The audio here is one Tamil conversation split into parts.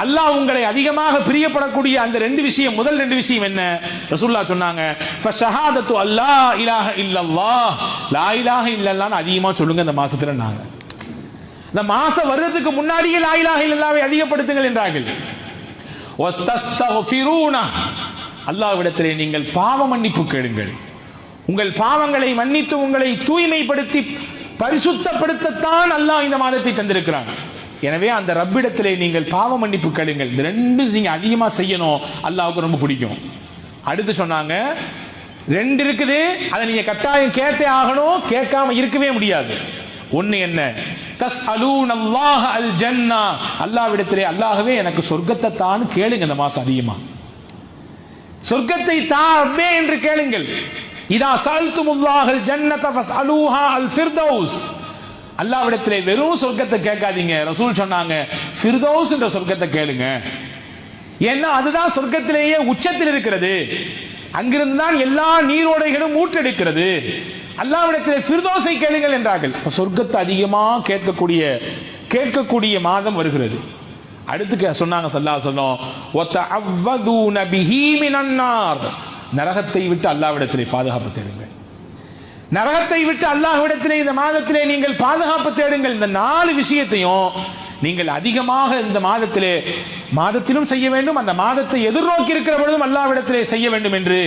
அல்லாஹ் உங்களை அதிகமாக பிரியப்படக்கூடிய அந்த ரெண்டு விஷயம் முதல் ரெண்டு விஷயம் என்ன? ரசூல்லா சொன்னாங்க ஃபஷஹாதத்து அல்லா இலாஹ இல்லல்லாஹ். லா இலாஹ இல்லல்லான்னு அதிகமா சொல்லுங்க இந்த மாசத்துல நாங்க. இந்த மாசம் வருடத்துக்கு முன்னாடியே லா இலாஹ இல்லல்லாவை அதிகப்படுத்துங்கள் என்றார்கள். வஸ்தஸ்தக்ஃபிரூன அல்லாஹ்விடத்திலே நீங்கள் பாவ மன்னிப்பு கேளுங்கள். உங்கள் பாவங்களை மன்னித்து உங்களை தூய்மைப்படுத்தி பரிசுத்தப்படுத்தத்தான் அல்லாஹ் இந்த மாதத்தை தந்திருக்கிறான். எனவே அந்த ரப்பிடத்திலே நீங்கள் பாவ மன்னிப்பு கேளுங்கள். இந்த ரெண்டு நீங்கள் அதிகமாக செய்யணும். அல்லாவுக்கு ரொம்ப பிடிக்கும். அடுத்து சொன்னாங்க ரெண்டு இருக்குது அதை நீங்கள் கட்டாயம் கேட்டே ஆகணும். கேட்காம இருக்கவே முடியாது. ஒண்ணு என்ன? தஸ் அலூன் அல்லாஹ் அல் ஜன்னா அல்லாவிடத்திலே அல்லாஹவே எனக்கு சொர்க்கத்தை தான் கேளுங்க இந்த மாதம் அதிகமா. சொர்க்கத்தை தா என்று கேளுங்கள். இதா சல்துமுல்லாஹல் ஜன்னத ஃபஸ்அலூஹா அல் ஃபிர்தௌஸ் அல்லாவிடத்திலே வெறும் சொர்க்கத்தை கேட்காதீங்க. ரசூல் சொன்னாங்க ஃபிர்தௌஸ் என்ற சொர்க்கத்தை கேளுங்க. ஏன்னா அதுதான் சொர்க்கத்திலேயே உச்சத்தில் இருக்கிறது. அங்கிருந்து தான் எல்லா நீரோடைகளும் ஊற்றெடுக்கிறது. அல்லாவிடத்தில் ஃபிர்தோஸை கேளுங்கள் என்றார்கள். இப்போ சொர்க்கத்தை அதிகமாக கேட்கக்கூடிய கேட்கக்கூடிய மாதம் வருகிறது. அடுத்து சொன்னாங்க சல்லா சொன்னோம் ஒத்த அவ்வதூன நரகத்தை விட்டு அல்லாவிடத்திலே பாதுகாப்பு தேடுங்கள். நரகத்தை விட்டு அல்லாஹ்விடத்திலே இந்த மாதத்திலே நீங்கள் பாதுகாப்பு தேடுங்கள். இந்த நாலு விஷயத்தையும் நீங்கள் அதிகமாக இந்த மாதத்திலே மாதத்திலும் செய்ய வேண்டும் அந்த மாதத்தை எதிர்நோக்கி இருக்கிற பொழுதும் அல்லாவிடத்திலே செய்ய வேண்டும் என்று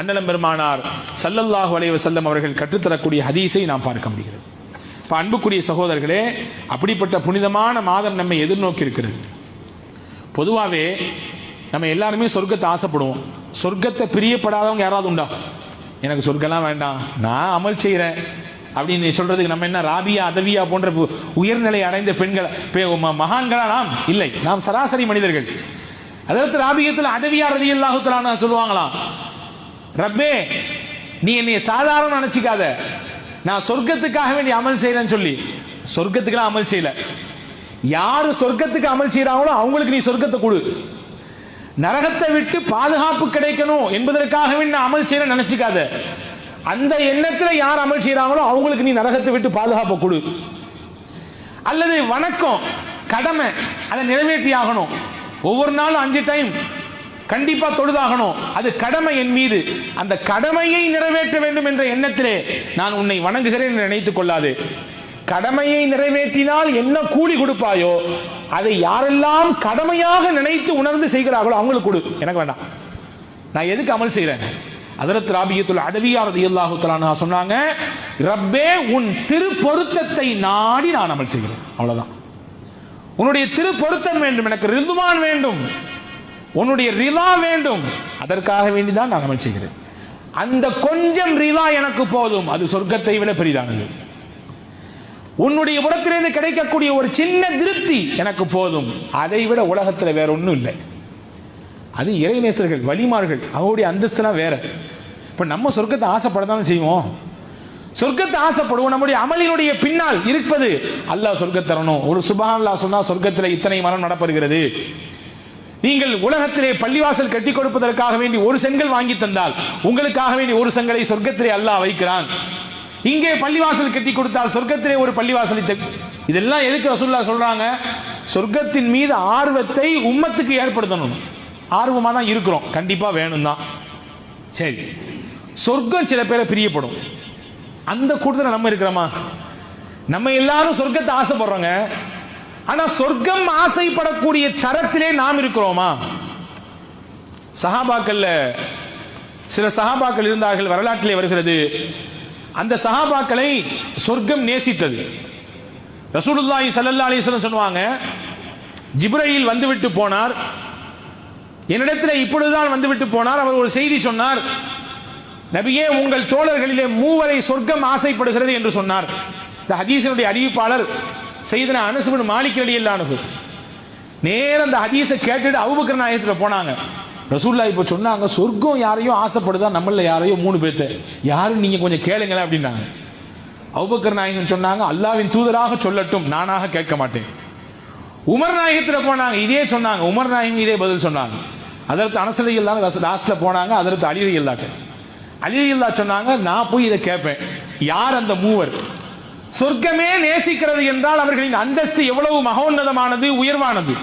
அண்ணலம் பெருமானார் சல்லல்லாஹு அலைஹி செல்லம் அவர்கள் கற்றுத்தரக்கூடிய ஹதீஸை நாம் பார்க்க முடிகிறது. இப்போ அன்புக்குரிய சகோதரர்களே அப்படிப்பட்ட புனிதமான மாதம் நம்மை எதிர்நோக்கி இருக்கிறது. பொதுவாகவே நம்ம எல்லாருமே சொர்க்கத்தை ஆசைப்படுவோம். சொர்க்கத்தை பிரியப்படாதவங்க யாராவது உண்டா? எனக்கு சொர்க்கம்லாம் வேண்டாம். நான் அமல் செய்கிறேன் அப்படின்னு சொல்றதுக்கு நம்ம என்ன ராபியா அதவியா போன்ற உயர்நிலை அடைந்த பெண்கள் மகான்களா நாம் இல்லை. நாம் சராசரி மனிதர்கள். அதற்கு ராபியத்தில் அதவியா ரதி அல்லாஹுத்தலான சொல்லுவாங்களாம். ரப்பே நீ என்னை சாதாரண நினைச்சிக்காத. நான் சொர்க்கத்துக்காக வேண்டி அமல் செய்யறேன்னு சொல்லி. சொர்க்கத்துக்கெல்லாம் அமல் செய்யல. யாரு சொர்க்கத்துக்கு அமல் செய்யறாங்களோ அவங்களுக்கு நீ சொர்க்கத்தை கொடு. நரகத்தை விட்டு பாதுகாப்பு கிடைக்கணும் என்பதற்காக நான் அமல் செய்ய நினைச்சுக்காத. அந்த எண்ணத்தில் யார் அமல் செய்யறாங்களோ அவங்களுக்கு நீ நரகத்தை விட்டு பாதுகாப்பு கொடு. அல்லது வணக்கம் கடமை அதை நிறைவேற்றி ஆகணும் ஒவ்வொரு நாளும் அஞ்சு டைம் கண்டிப்பா தொழுதாகணும். அது கடமை என் மீது. அந்த கடமையை நிறைவேற்ற வேண்டும் என்ற எண்ணத்திலே நான் உன்னை வணங்குகிறேன் என்று நினைத்துக் கொள்ளாது. கடமையை நிறைவேற்றினால் என்ன கூலி கொடுப்பாயோ அதை யாரெல்லாம் கடமையாக நினைத்து உணர்ந்து செய்கிறார்களோ அவங்களுக்கு கொடு. எனக்கு வேண்டாம். நான் எதுக்கு அமல் செய்கிறேன் அதரத் ராபியத்துல அடவியார் ரதியல்லாஹு தஆலா சொன்னாங்க ரப்பே உன் திரு பொருத்தத்தை நாடி நான் அமல் செய்கிறேன். அவ்வளோதான் உன்னுடைய திருப்பொருத்தம் வேண்டும் எனக்கு ரிதுவான் வேண்டும். உன்னுடைய ரிலா வேண்டும். அதற்காக வேண்டிதான் நான் அமல் செய்கிறேன். அந்த கொஞ்சம் ரிலா எனக்கு போதும். அது சொர்க்கத்தை விட பெரிதானது. உன்னுடைய புறத்திலிருந்து கிடைக்கக்கூடிய ஒரு சின்ன திருப்தி எனக்கு போதும். அதை விட உலகத்தில் வேற ஒன்றும் இல்லை. அது இறைநேசர்கள் வழிமார்கள் அவங்களுடைய அந்தஸ்துலாம் வேற. இப்போ நம்ம சொர்க்கத்தை ஆசைப்படத்தான் செய்வோம். சொர்க்கத்தை ஆசைப்படுவோம். நம்முடைய அமலினுடைய பின்னால் இருப்பது அல்லாஹ் சொர்க்கத்தரணும் ஒரு சுபஹானல்லா சொன்னால் சொர்க்கத்தில் இத்தனை மரம் நடப்படுகிறது நீங்கள் உலகத்திலே பள்ளிவாசல் கட்டி கொடுப்பதற்காக வேண்டி ஒரு செங்கல் வாங்கி தந்தால் உங்களுக்காக வேண்டி ஒரு செங்கலை சொர்க்கத்திலே அல்லாஹ் வைக்கிறான். இங்கே பள்ளிவாசல் கட்டி கொடுத்தால் சொர்க்கத்திலே ஒரு பள்ளிவாசலை இதெல்லாம் எதுக்கு ரசூல்லா சொல்றாங்க? சொர்க்கத்தின் மீது ஆர்வத்தை உம்மத்துக்கு ஏற்படுத்தணும். ஆர்வமா தான் இருக்கிறோம். கண்டிப்பா வேணும் தான் சரி. சொர்க்கம் சில பேரை பிரியப்படும். அந்த கூட்டத்தில் நம்ம இருக்கிறோமா? நம்ம எல்லாரும் சொர்க்கத்தை ஆசைப்படுறோங்க. ஆனா சொர்க்கம் ஆசைப்படக்கூடிய தரத்திலே நாம் இருக்கிறோமா? சஹாபாக்கள்ல சில சஹாபாக்கள் இருந்தார்கள் வரலாற்றிலே வருகிறது. அந்த சஹாபாக்களை சொர்க்கம் நேசித்தது. ரசூலுல்லாஹி ஸல்லல்லாஹு அலிஸ்லம் சொல்லுவாங்க ஜிப்ரையில் வந்துவிட்டு போனார். என்னிடத்தில் இப்பொழுதுதான் வந்துவிட்டு போனார். அவர் ஒரு செய்தி சொன்னார். நபியே உங்கள் தோழர்களிலே மூவரை சொர்க்கம் ஆசைப்படுகிறது என்று சொன்னார். இந்த ஹதீசனுடைய அறிவிப்பாளர் செய்தன அனுசுபின் அடியில் அடியல்லானு நேரம் அந்த ஹதீஸை கேட்டுட்டு அவுபக்கர் நாயகத்தில் போனாங்க. ரசூல்லா இப்போ சொன்னாங்க சொர்க்கம் யாரையும் ஆசைப்படுதா? நம்மள யாரையோ மூணு பேர்த்த. யாரும் நீங்கள் கொஞ்சம் கேளுங்களேன் அப்படின்னாங்க. அவுபக்கர் நாயகன் சொன்னாங்க அல்லாவின் தூதராக சொல்லட்டும் நானாக கேட்க மாட்டேன். உமர் நாயகத்தில் போனாங்க இதே சொன்னாங்க. உமர் நாயகம் இதே பதில் சொன்னாங்க. அதற்கு அனசலை இல்லாமல் லாஸ்ட்டில் போனாங்க அதற்கு அழிவு இல்லாட்டு. அழிவு இல்லா சொன்னாங்க நான் போய் இதை கேட்பேன். யார் அந்த மூவர்? சொர்க்கமே நேசிக்கிறது என்றால் அவர்களின் அந்தஸ்து எவ்வளவு மகோன்னதமானது உயர்வானது.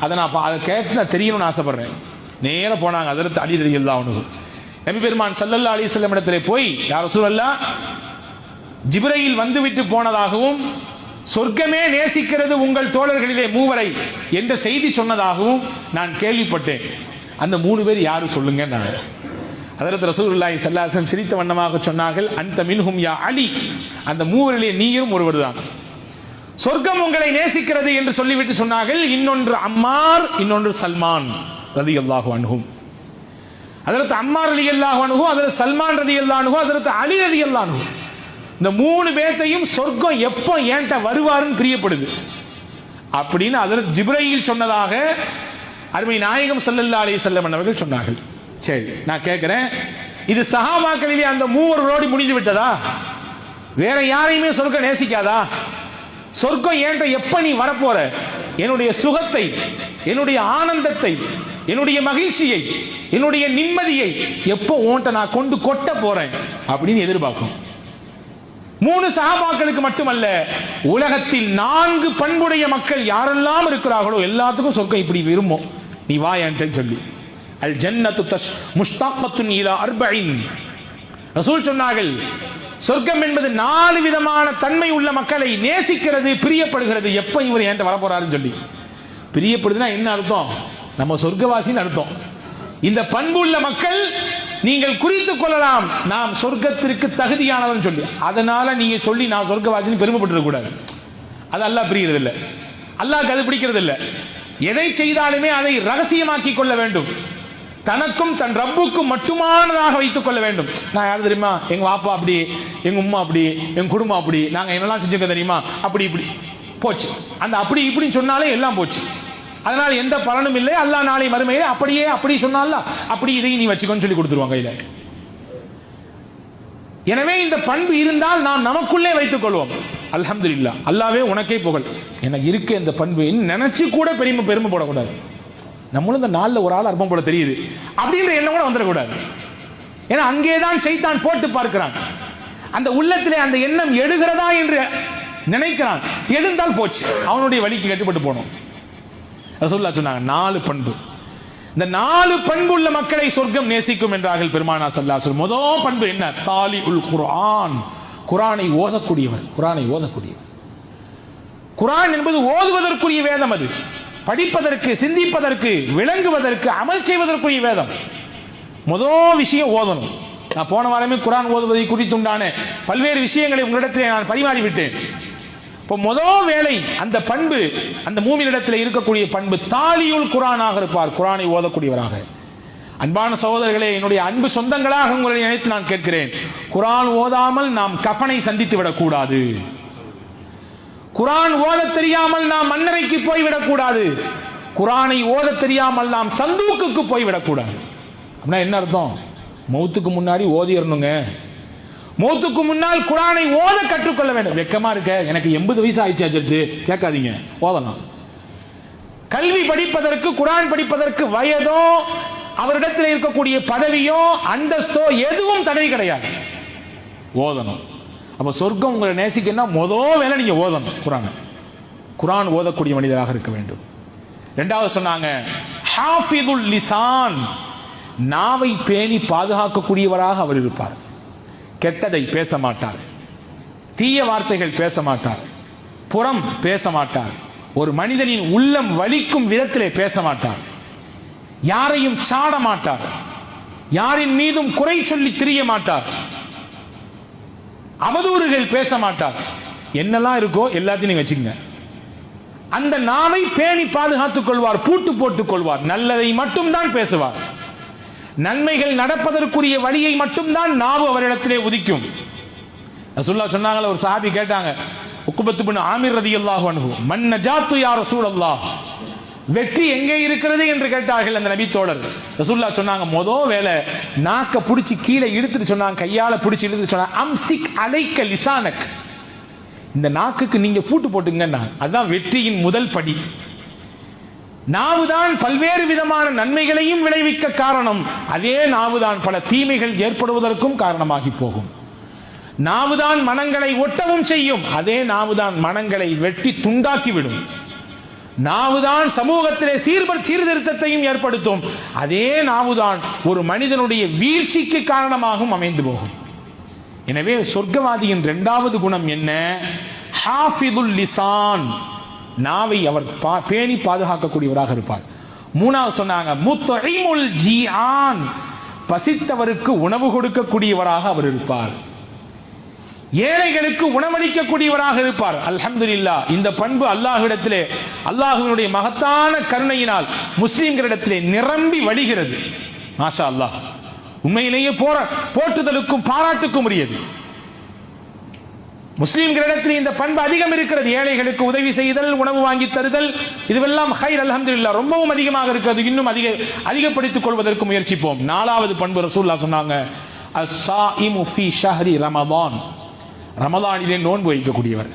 அதை நான் பா- அதை கேட்டு நான் தெரியணும்னு ஆசைப்படுறேன். நேரம் போனாங்க. அதற்கு அலி ரதி அல்லா நபி பெருமான் சல்லல்லா அலி செல்லம் இடத்திலே போய் யார் சூழல்லா ஜிப்ரையில் வந்துவிட்டு போனதாகவும் சொர்க்கமே நேசிக்கிறது உங்கள் தோழர்களிலே மூவரை என்ற செய்தி சொன்னதாகவும் நான் கேள்விப்பட்டேன். அந்த மூணு பேர் யாரு சொல்லுங்க நான். அதற்கு ரசூலுல்லாஹி சல்லாசம் சிரித்த வண்ணமாக சொன்னார்கள் அந்த மின்ஹும் யா அலி. அந்த மூவரிலே நீயும் ஒருவர் தான். சொர்க்கம் உங்களை நேசிக்கிறது என்று சொல்லிவிட்டு சொன்னார்கள் இன்னொன்று அம்மார் இன்னொன்று சல்மான். ரதியல்லாஹு அணுகும் அதற்கு அம்மார் ரதி அல்லாஹு அணுகும் அதற்கு சல்மான் ரதி அல்லா அணுகும் அதற்கு அலி ரதி அல்லா அணுகும் இந்த மூணு பேர்த்தையும் சொர்க்கம் எப்போ ஏன்ட்ட வருவாருன்னு பிரியப்படுது. அப்படின்னு அதற்கு ஜிப்ரையில் சொன்னதாக அருமை நாயகம் சல்லல்லா அலி செல்லம் அவர்கள் சொன்னார்கள். சரி நான் கேட்கிறேன் இது சஹாபாக்களிலே அந்த மூவரோடு முடிந்து விட்டதா? வேற யாரையுமே சொர்க்கம் நேசிக்காதா? சொர்க்கம் ஏன்ட்ட எப்ப நீ வரப்போற? என்னுடைய சுகத்தை என்னுடைய ஆனந்தத்தை என்னுடைய மகிழ்ச்சியை என்னுடைய நிம்மதியை எப்போ உன்கிட்ட நான் கொண்டு கொட்ட போறேன் அப்படின்னு எதிர்பார்க்கும். மூணு சகாபாக்களுக்கு மட்டுமல்ல உலகத்தில் நான்கு பண்புடைய மக்கள் யாரெல்லாம் இருக்கிறார்களோ எல்லாத்துக்கும் சொர்க்கம் இப்படி விரும்பும். நீ வா என்கிட்ட சொல்லி. அல் ஜன்னத்து தஷ் முஷ்தாக்கத்துன் இலா அர்பஇன் ரசூல் சொன்னார்கள் சொர்க்கம் என்பது நாலு விதமான தன்மை உள்ள மக்களை நேசிக்கிறது பிரியப்படுகிறது. எப்ப இவர் என்கிட்ட வரப்போறாருன்னு சொல்லி. பிரியப்படுதுன்னா என்ன அர்த்தம்? நம்ம சொர்க்கவாசின்னு அர்த்தம். இந்த பண்புள்ள மக்கள் நீங்கள் குறித்து கொள்ளலாம். நாம் சொர்க்கத்திற்கு தகுதியானவன் சொல்லி. அதனால நீங்க சொல்லி நான் சொர்க்கவாசின்னு பெருமைப்பட்டு கூடாது. அது அல்லாஹ் பிரிகிறது இல்லை அல்லாஹ்க்கு அது பிடிக்கிறது இல்லை எதை செய்தாலுமே அதை ரகசியமாக்கி கொள்ள வேண்டும். தனக்கும் தன் ரப்புக்கும் மட்டுமானதாக வைத்துக் கொள்ள வேண்டும். நான் யார் தெரியுமா? எங்க வாப்பா அப்படி எங்க உம்மா அப்படி எங்க குடும்பம் அப்படி நாங்க என்னெல்லாம் செஞ்சுக்க தெரியுமா? அப்படி இப்படி. போச்சு. அந்த அப்படி இப்படின்னு சொன்னாலே எல்லாம் போச்சு. அதனால் எந்த பலனும் இல்லை. அல்லாஹ் நாளை மறுமையில் அப்படியே அப்படி சொன்னால அப்படி இதையும் நீ வச்சுக்கோன்னு சொல்லி கொடுத்துருவாங்க கையில. எனவே இந்த பண்பு இருந்தால் நாம் நமக்குள்ளே வைத்துக் கொள்வோம். அல்ஹம்துலில்லாஹ் அல்லாவே உனக்கே புகழ். எனக்கு இருக்க இந்த பண்பு. நினைச்சு கூட பெருமை பெருமை போடக்கூடாது. நம்மளும் இந்த நாளில் ஒரு ஆள் அர்ப்பம் போட தெரியுது. அப்படின்ற எண்ணம் கூட வந்துடக்கூடாது. ஏன்னா அங்கேதான் செய்தான் போட்டு பார்க்கிறான். அந்த உள்ளத்திலே அந்த எண்ணம் எழுகிறதா என்று நினைக்கிறான். எழுந்தால் போச்சு. அவனுடைய வழிக்கு கட்டுப்பட்டு போனோம். ரசூல்லா சொன்னாங்க நாலு பண்பு. இந்த நாலு பண்பு உள்ள மக்களை சொர்க்கம் நேசிக்கும் என்றார்கள் பெருமானா சல்லாசு முதல் பண்பு என்ன? தாலி உல் குரான் குரானை ஓதக்கூடியவர் குரானை ஓதக்கூடியவர். குரான் என்பது ஓதுவதற்குரிய வேதம் அது. படிப்பதற்கு சிந்திப்பதற்கு விளங்குவதற்கு அமல் செய்வதற்குரிய வேதம். முதல் விஷயம் ஓதணும். நான் போன வாரமே குரான் ஓதுவதை குறித்துண்டான பல்வேறு விஷயங்களை உங்களிடத்தில் நான் பரிமாறிவிட்டேன். இப்போ முதல் வேலை அந்த பண்பு அந்த மூமியிடத்தில் இருக்கக்கூடிய பண்பு தாலியுள் குரானாக இருப்பார். குரானை ஓதக்கூடியவராக. அன்பான சகோதரர்களே என்னுடைய அன்பு சொந்தங்களாக உங்களை நினைத்து நான் கேட்கிறேன். குரான் ஓதாமல் நாம் கஃனை சந்தித்து விடக்கூடாது. குரான் ஓத தெரியாமல் நாம் மன்னரைக்கு போய்விடக்கூடாது குரானை ஓத தெரியாமல் நாம் சந்தூக்குக்கு போய்விடக்கூடாது அப்படின்னா என்ன அர்த்தம்? மௌத்துக்கு முன்னாடி ஓதிடணுங்க. மௌத்துக்கு முன்னால் குரானை ஓத கற்றுக்கொள்ள வேண்டும். வெக்கமா இருக்க? எனக்கு எண்பது வயசு ஆயிடுச்சு அஜத்து. கேட்காதீங்க. ஓதலாம். கல்வி படிப்பதற்கு குரான் படிப்பதற்கு வயதோ அவரிடத்தில் இருக்கக்கூடிய பதவியோ அந்தஸ்தோ எதுவும் தடை கிடையாது. ஓதணும். அப்ப சொர்க்கம் உங்களை நேசிக்கன்னா மொதல் வேலை நீங்க ஓதணும் குரானை. குரான் ஓதக்கூடிய மனிதராக இருக்க வேண்டும். ரெண்டாவது சொன்னாங்க ஹாஃபிதுல் லிசான். நாவை பேணி பாதுகாக்கக்கூடியவராக அவர் இருப்பார். கெட்டதை பேச மாட்டார் தீய வார்த்தைகள் பேச மாட்டார் புறம் பேச மாட்டார் ஒரு மனிதனின் உள்ளம் வலிக்கும் விதத்திலே பேச மாட்டார் யாரையும் சாட மாட்டார் யாரின் மீதும் குறை சொல்லி திரிய மாட்டார் அவதூறுகள் பேச மாட்டார் என்னெல்லாம் இருக்கோ எல்லாத்தையும் நீங்க வச்சுக்கங்க. அந்த நாவை பேணி பாதுகாத்துக் கொள்வார் பூட்டு போட்டுக் கொள்வார். நல்லதை மட்டும்தான் பேசுவார். நன்மைகள் நடப்பதற்குரிய வழியை மட்டும்தான் நாவு அவரிடத்திலே உதிக்கும். ரசூல்லா சொன்னாங்களே ஒரு சாபி கேட்டாங்க உக்குபத்து பின் ஆமீர் ரதி அல்லாஹ் அனுகு மன் ஜாத்து யார் ரசூல் அல்லாஹ் வெற்றி எங்கே இருக்கிறது என்று கேட்டார்கள் அந்த நபி தோழர். ரசூல்லா சொன்னாங்க மொதல் வேலை நாக்க பிடிச்சி கீழே இழுத்துட்டு சொன்னாங்க கையால பிடிச்சி இழுத்துட்டு சொன்னாங்க அம்சிக் அலைக்க லிசானக். இந்த நாக்குக்கு நீங்க பூட்டு போட்டுங்கன்னா அதுதான் வெற்றியின் முதல் படி. நாவுதான் பல்வேறு விதமான நன்மைகளையும் விளைவிக்க காரணம். அதே நாவுதான் பல தீமைகள் ஏற்படுவதற்கும் காரணமாகி போகும். நாவுதான் மனங்களை ஒட்டவும் செய்யும். அதே நாவுதான் மனங்களை வெட்டி துண்டாக்கி விடும் நாவுதான் சமூகத்திலே சீர்ப சீர்திருத்தத்தையும் ஏற்படுத்தும். அதே நாவுதான் ஒரு மனிதனுடைய வீழ்ச்சிக்கு காரணமாகவும் அமைந்து போகும். எனவே சொர்க்கவாதியின் இரண்டாவது குணம் என்ன? ஹாஃபிதுல் லிசான். நாவை அவர் பா- பேணி பாதுகாக்கக்கூடியவராக இருப்பார். மூணாவது சொன்னாங்க முத்தொழிமுல் ஜியான் பசித்தவருக்கு உணவு கொடுக்கக்கூடியவராக அவர் இருப்பார். ஏழைகளுக்கு உணவளிக்கக்கூடியவராக இருப்பார். அல்ஹம்துலில்லாஹ் இந்த பண்பு அல்லாஹ்விடத்திலே அல்லாஹுவினுடைய மகத்தான கருணையினால் முஸ்லிம்களிடத்திலே நிரம்பி வழிகிறது. மாஷா அல்லாஹ் உண்மையிலேயே போற போற்றுதலுக்கும் பாராட்டுக்கும் உரியது. முஸ்லீம்களிடத்தில் இந்த பண்பு அதிகம் இருக்கிறது. ஏழைகளுக்கு உதவி செய்தல் உணவு வாங்கி தருதல் இதுவெல்லாம் ஹைர் அல்ஹம்துலில்லாஹ். ரொம்பவும் அதிகமாக இருக்கிறது. இன்னும் அதிக அதிகப்படுத்திக் கொள்வதற்கு முயற்சிப்போம். நாலாவது பண்பு ரசூல்லா சொன்னாங்க ரமதான். ரமதானிலே நோன்பு வைக்கக்கூடியவர்.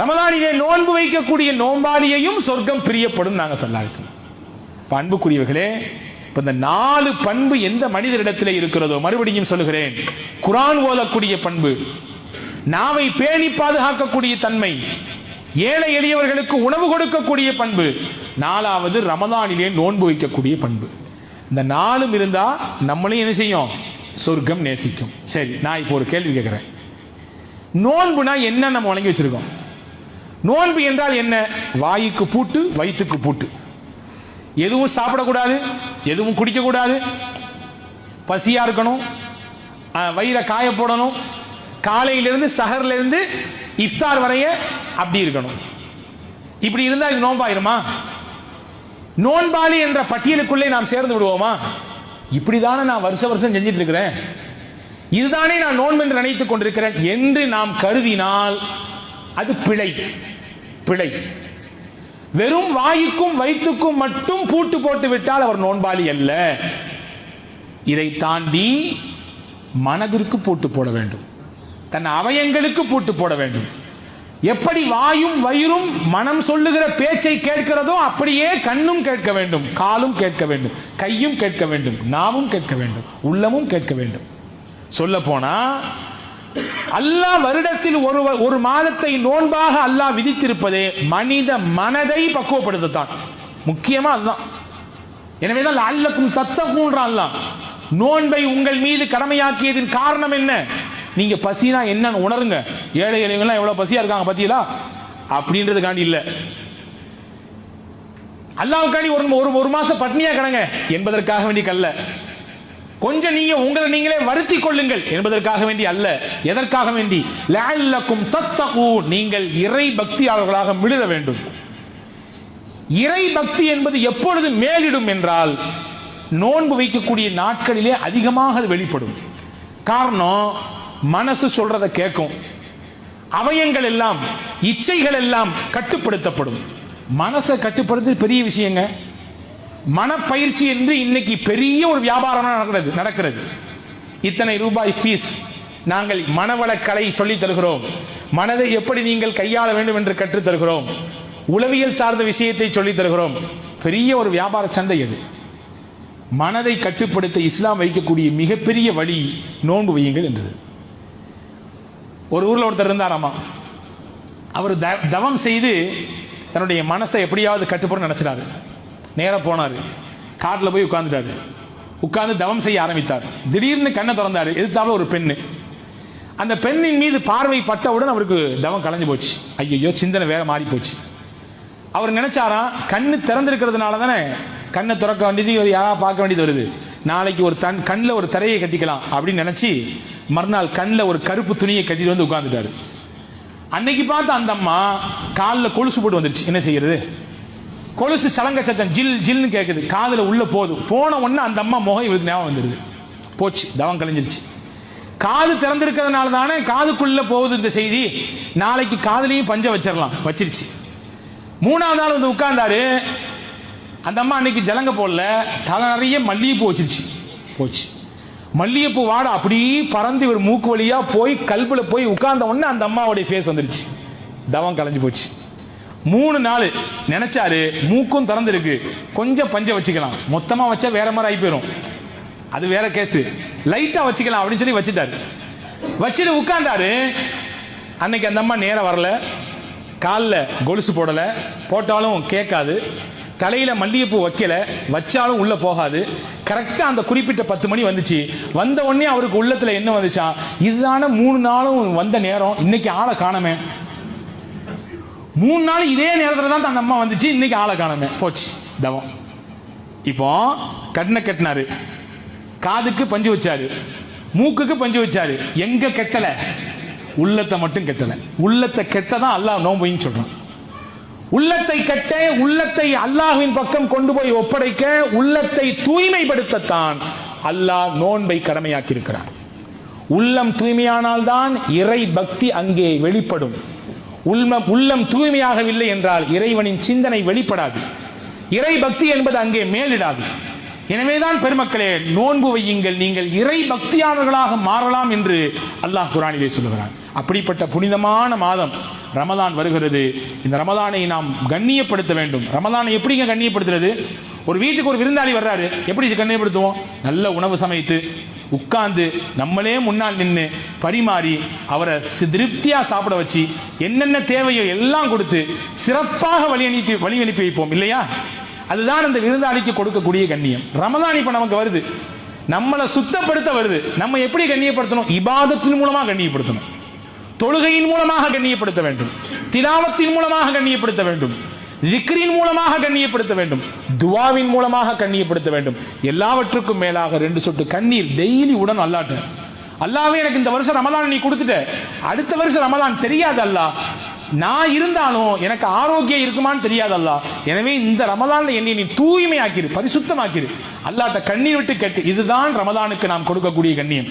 ரமதானிலே நோன்பு வைக்கக்கூடிய நோம்பாளியையும் சொர்க்கம் பிரியப்படும் நாங்கள் சொல்லாங்க பண்புக்குரியவர்களே இப்போ இந்த நாலு பண்பு எந்த மனிதரிடத்திலே இருக்கிறதோ மறுபடியும் சொல்லுகிறேன் குரான் ஓதக்கூடிய பண்பு நாவை பேணி பாதுகாக்கக்கூடிய தன்மை ஏழை எளியவர்களுக்கு உணவு கொடுக்கக்கூடிய பண்பு நாலாவது ரமதானிலே நோன்பு வைக்கக்கூடிய பண்பு. இந்த நாளும் இருந்தா நம்மளையும் என்ன செய்யும்? சொர்க்கம் நேசிக்கும். சரி நான் இப்போ ஒரு கேள்வி கேட்குறேன். நோன்புனா என்ன நம்ம வழங்கி வச்சிருக்கோம்? நோன்பு என்றால் என்ன? வாய்க்கு பூட்டு வயிற்றுக்கு பூட்டு. எதுவும் சாப்பிடக்கூடாது எதுவும் குடிக்கக்கூடாது. பசியா இருக்கணும் அஹ், வயிறை காய போடணும் காலையிலிருந்து சஹர்லேருந்து இஃப்தார் வரைய அப்படி இருக்கணும். இப்படி இருந்தால் இது நோன்பாயிருமா? நோன்பாளி என்ற பட்டியலுக்குள்ளே நாம் சேர்ந்து விடுவோமா? இப்படி தானே நான் வருஷ வருஷம் செஞ்சிட்டு இருக்கிறேன் இதுதானே நான் நோன்பு என்று நினைத்துக் கொண்டிருக்கிறேன் என்று நாம் கருதினால் அது பிழை. பிழை. வெறும் வாய்க்கும் வயிற்றுக்கும் மட்டும் பூட்டு போட்டு விட்டால் அவர் நோன்பாளி அல்ல. இதை தாண்டி மனதிற்கு பூட்டு போட வேண்டும். தன் அவயங்களுக்கு பூட்டு போட வேண்டும். எப்படி வாயும் வயிறும் மனம் சொல்லுகிற பேச்சை கேட்கிறதோ அப்படியே கண்ணும் கேட்க வேண்டும் காலும் கேட்க வேண்டும் கையும் கேட்க வேண்டும் நாவும் கேட்க வேண்டும் உள்ளமும் கேட்க வேண்டும். சொல்ல போனா அல்லாஹ் வருடத்தில் ஒரு ஒரு மாதத்தை நோன்பாக அல்லாஹ் விதித்திருப்பதே மனித மனதை பக்குவப்படுத்தத்தான். முக்கியமா அதுதான். எனவேதான் அல்லக்கும் தத்தகுன்றான் அல்லாஹ். நோன்பை உங்கள் மீது கடமையாக்கியதின் காரணம் என்ன? நீங்க பசினா என்னன்னு உணருங்க. ஏழை எளியவங்களாம் எவ்வளவு பசியா இருக்காங்க பத்தியலா அப்படின்றதுக்காண்டி இல்ல. அல்லாவுக்காண்டி ஒரு ஒரு ஒரு மாசம் பட்னியா கிடங்க. என்பதற்காக வேண்டி கல்ல. கொஞ்சம் நீங்க உங்களை நீங்களே வருத்தி கொள்ளுங்கள். என்பதற்காக வேண்டி அல்ல. எதற்காக வேண்டி? லஅல்லக்கும் தத்தகு நீங்கள் இறை பக்தியாளர்களாக மிளிர வேண்டும். இறை பக்தி என்பது எப்பொழுது மேலிடும் என்றால் நோன்பு வைக்கக்கூடிய நாட்களிலே அதிகமாக அது வெளிப்படும். காரணம் மனசு சொல்றத கேட்கும் அவயங்கள் எல்லாம் இச்சைகள் எல்லாம் கட்டுப்படுத்தப்படும். மனசை கட்டுப்படுத்து பெரிய விஷயங்க. மனப்பயிற்சி என்று இன்னைக்கு பெரிய ஒரு வியாபாரம் நடக்கிறது நடக்கிறது. இத்தனை ரூபாய் ஃபீஸ் நாங்கள் மனவளக்கலை சொல்லித் தருகிறோம். மனதை எப்படி நீங்கள் கையாள வேண்டும் என்று கற்றுத் தருகிறோம். உளவியல் சார்ந்த விஷயத்தை சொல்லி தருகிறோம். பெரிய ஒரு வியாபார சந்தை அது. மனதை கட்டுப்படுத்த இஸ்லாம் வைக்கக்கூடிய மிகப்பெரிய வழி நோன்பு வையுங்கள் என்றது. ஒரு ஊரில் ஒருத்தர் இருந்தாராமா? அவர் த- தவம் செய்து தன்னுடைய மனசை எப்படியாவது கட்டுப்பட நினைச்சிட்டாரு. நேராக போனார். காட்டில் போய் உட்காந்துட்டாரு உட்காந்து தவம் செய்ய ஆரம்பித்தார். திடீர்னு கண்ணை திறந்தார். எதிர்த்தாப்புல ஒரு பெண்ணு. அந்த பெண்ணின் மீது பார்வை பட்டவுடன் அவருக்கு தவம் கலைஞ்சு போச்சு. ஐயோ சிந்தனை வேற மாறி போச்சு. அவர் நினைச்சாராம் கண்ணு திறந்திருக்கிறதுனால தானே கண்ணை திறக்க வேண்டியது ஒரு யாரா பார்க்க வேண்டியது வருது. நாளைக்கு ஒரு தன் கண்ணில் ஒரு தரையை கட்டிக்கலாம் அப்படின்னு நினச்சி மறுநாள் கண்ணில் ஒரு கருப்பு துணியை கட்டிட்டு வந்து உட்காந்துட்டாரு அன்னைக்கு பார்த்து அந்த அம்மா காலில் கொலுசு போட்டு வந்துருச்சு. என்ன செய்யறது? கொலுசு சலங்க சத்தம் ஜில் ஜில்னு கேட்குது காதில் உள்ள போகுது. போன உடனே அந்த அம்மா முகம் இவருக்கு ஞாபகம் வந்துடுது போச்சு தவம் கழிஞ்சிருச்சு. காது திறந்திருக்கிறதுனால தானே காதுக்குள்ளே போகுது இந்த செய்தி. நாளைக்கு காதுலையும் பஞ்ச வச்சிடலாம் வச்சிருச்சு. மூணாவது நாள் வந்து உட்கார்ந்தாரு. அந்த அம்மா அன்னைக்கு ஜலங்க போடல. தலை நிறைய மல்லிகைப்பூ வச்சிருச்சு. போச்சு. மல்லிகைப்பூ வாட அப்படியே பறந்து இவர் மூக்கு வழியா போய் கல்புல போய் உட்கார்ந்த உடனே அந்த அம்மாவுடைய ஃபேஸ் வந்துருச்சு. தவம் கலைஞ்சு போச்சு. மூணு நாள் நினைச்சாரு மூக்கும் திறந்துருக்கு. கொஞ்சம் பஞ்ச வச்சுக்கலாம். மொத்தமா வச்சா வேற மாதிரி ஆகி போயிடும் அது வேற கேஸ் லைட்டா வச்சுக்கலாம் அப்படின்னு சொல்லி வச்சுட்டாரு. வச்சுட்டு உட்கார்ந்தாரு. அன்னைக்கு அந்த அம்மா நேரம் வரல. காலில் கொலுசு போடலை. போட்டாலும் கேட்காது. தலையில் மல்லிகைப்பூ வைக்கல வச்சாலும் உள்ளே போகாது. கரெக்டாக அந்த குறிப்பிட்ட பத்து மணி வந்துச்சு. வந்த உடனே அவருக்கு உள்ளத்தில் என்ன வந்துச்சா? இதுதான மூணு நாளும் வந்த நேரம் இன்னைக்கு ஆளை காணமே. மூணு நாள் இதே நேரத்தில் தான் தன் அம்மா வந்துச்சு இன்னைக்கு ஆளை காணமே. போச்சு தவம். இப்போ கட்டின கட்டினாரு. காதுக்கு பஞ்சு வச்சாரு. மூக்குக்கு பஞ்சு வச்சாரு. எங்க கெட்டல? உள்ளத்தை மட்டும் கெட்டல. உள்ளத்தை கெட்டதான் அல்லாஹ் நோம்பைன்னு சொல்றான். உள்ளத்தை கட்ட உள்ளத்தை அல்லாஹ்வின் பக்கம் கொண்டு போய் ஒப்படைக்க உள்ளத்தை தூய்மைப்படுத்தத்தான் அல்லாஹ் நோன்பை கடமையாக்கி இருக்கிறார் உள்ளம் தூய்மையானால்தான் இறை பக்தி அங்கே வெளிப்படும். உள்ளம் உள்ளம் தூய்மையாகவில்லை என்றால் இறைவனின் சிந்தனை வெளிப்படாது. இறை பக்தி என்பது அங்கே மேலிடாது. எனவேதான் பெருமக்களே நோன்பு வையுங்கள் நீங்கள் இறை பக்தியாளர்களாக மாறலாம் என்று அல்லாஹ் குரானிலே சொல்லுகிறான். அப்படிப்பட்ட புனிதமான மாதம் ரமதான் வருகிறது. இந்த ரமதானை நாம் கண்ணியப்படுத்த வேண்டும். ரமதானை எப்படிங்க கண்ணியப்படுத்துறது? ஒரு வீட்டுக்கு ஒரு விருந்தாளி வர்றாரு. எப்படி கண்ணியப்படுத்துவோம்? நல்ல உணவு சமைத்து உட்கார்ந்து நம்மளே முன்னால் நின்று பரிமாறி அவரை சி- சாப்பிட வச்சு என்னென்ன தேவையோ எல்லாம் கொடுத்து சிறப்பாக வழி அனுப்பி வழி அனுப்பி வைப்போம் இல்லையா? அதுதான் அந்த விருந்தாளிக்கு கொடுக்கக்கூடிய கண்ணியம். ரமதான் இப்போ நமக்கு வருது. நம்மளை சுத்தப்படுத்த வருது. நம்ம எப்படி கண்ணியப்படுத்தணும்? இபாதத்தின் மூலமாக கண்ணியப்படுத்தணும். தொழுகையின் மூலமாக கண்ணியப்படுத்த வேண்டும். திலாவத்தின் மூலமாக கண்ணியப்படுத்த வேண்டும். ஜிக்ரின் மூலமாக கண்ணியப்படுத்த வேண்டும். துவாவின் மூலமாக கண்ணியப்படுத்த வேண்டும். எல்லாவற்றுக்கும் மேலாக ரெண்டு சொட்டு கண்ணீர் டெய்லி உடன் அல்லாட்ட. அல்லாவே எனக்கு இந்த வருஷம் ரமதான் நீ கொடுத்துட்ட. அடுத்த வருஷம் ரமதான் தெரியாது அல்லாஹ் நான் இருந்தாலும் எனக்கு ஆரோக்கியம் இருக்குமான்னு தெரியாது அல்லாஹ் எனவே இந்த ரமதான்ல என்னை நீ தூய்மையாக்கிரு பரிசுத்தமாக்கிரு. அல்லாட்ட கண்ணீர் விட்டு கேட்டு இதுதான் ரமதானுக்கு நாம் கொடுக்கக்கூடிய கண்ணியம்.